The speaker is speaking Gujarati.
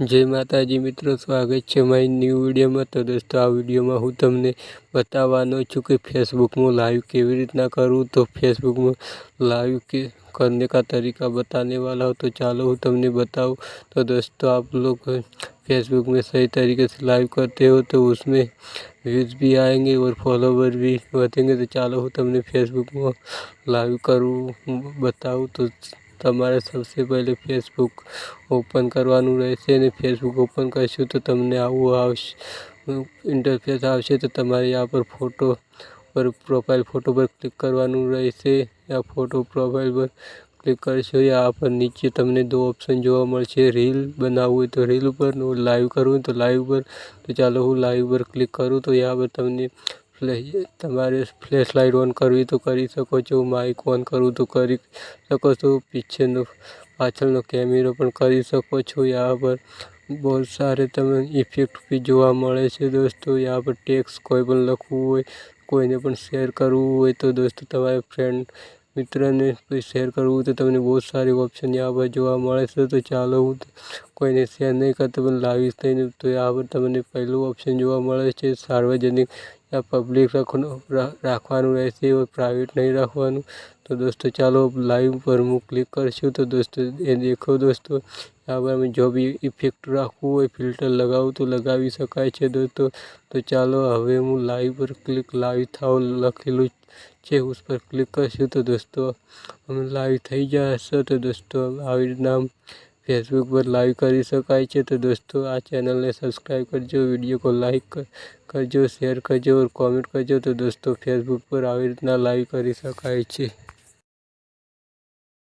जय माता जी मित्रों स्वागत है मैं न्यू वीडियो में तो दोस्तों आ वीडियो में हूँ तमने बतावा તમને कि फेसबुक में लाइव के रीतना करूँ तो फेसबुक में लाइव के करने का तरीका बताने वाला हो तो चलो हूँ तुमने बताओ तो दोस्तों आप लोग फेसबुक में सही तरीके से लाइव करते हो तो उसमें व्यूज़ भी आएँगे और फॉलोवर भी बतेंगे तो चलो हूँ तुमने फेसबुक में लाइव करूँ बताऊँ तो તમારે સૌથી પહેલે ફેસબુક ઓપન કરવાનું રહેશે અને ફેસબુક ઓપન કરશું તો તમને આવું આવશે ઇન્ટરફેસ આવશે તો તમારે આ પર ફોટો પર પ્રોફાઇલ ફોટો પર ક્લિક કરવાનું રહેશે. આ ફોટો પ્રોફાઇલ પર ક્લિક કરશો આ પર નીચે તમને દો ઓપ્શન જોવા મળશે રીલ બનાવવું હોય તો રીલ ઉપર લાઈવ કરવું હોય તો લાઈવ પર તો ચાલો હું લાઈવ પર ક્લિક કરું તો યા પર તમને ફ્લેશ તમારે ફ્લેશ લાઇટ ઓન કરવી તો કરી શકો છો માઇક ઓન કરવું તો કરી શકો છો પિક્ચરનો પાછળનો કેમેરો પણ કરી શકો છો. યા પર બહુ સારે તમે ઇફેક્ટ બી જોવા મળે છે દોસ્તો. યા પર ટેક્સ કોઈ પણ લખવું હોય, કોઈને પણ શેર કરવું હોય તો દોસ્તો તમારે ફ્રેન્ડ મિત્રને શેર કરવું હોય તો તમને બહુ સારી ઓપ્શન યા પર જોવા મળે છે. તો ચાલો હું કોઈને શેર નહીં કરતો પણ લાવીશ થઈને તો યા પર તમને પહેલું ઓપ્શન જોવા મળે છે, સાર્વજનિક આ પબ્લિક રાખવાનું રાખવાનું રહેશે પ્રાઇવેટ નહીં રાખવાનું. તો દોસ્તો, ચાલો લાઈવ પર હું ક્લિક કરશું. તો દોસ્તો, એ દેખો દોસ્તો આમાં અમે જો બી ઇફેક્ટ રાખવું હોય ફિલ્ટર લગાવવું તો લગાવી શકાય છે દોસ્તો. તો ચાલો હવે હું લાઈવ પર ક્લિક લાઈવ થાવ લખેલું છે ઉસ પર ક્લિક કરશું. તો દોસ્તો, અમે લાઈવ થઈ જશે. તો દોસ્તો, આવી રીતના ફેસબુક પર લાઈવ કરી શકાય છે. તો દોસ્તો, આ ચેનલને સબસ્ક્રાઈબ કરજો વીડિયો લાઈક કરજો શેર કરજો કોમેન્ટ કરજો. તો દોસ્તો ફેસબુક પર આવી રીતના લાઈવ કરી શકાય છે.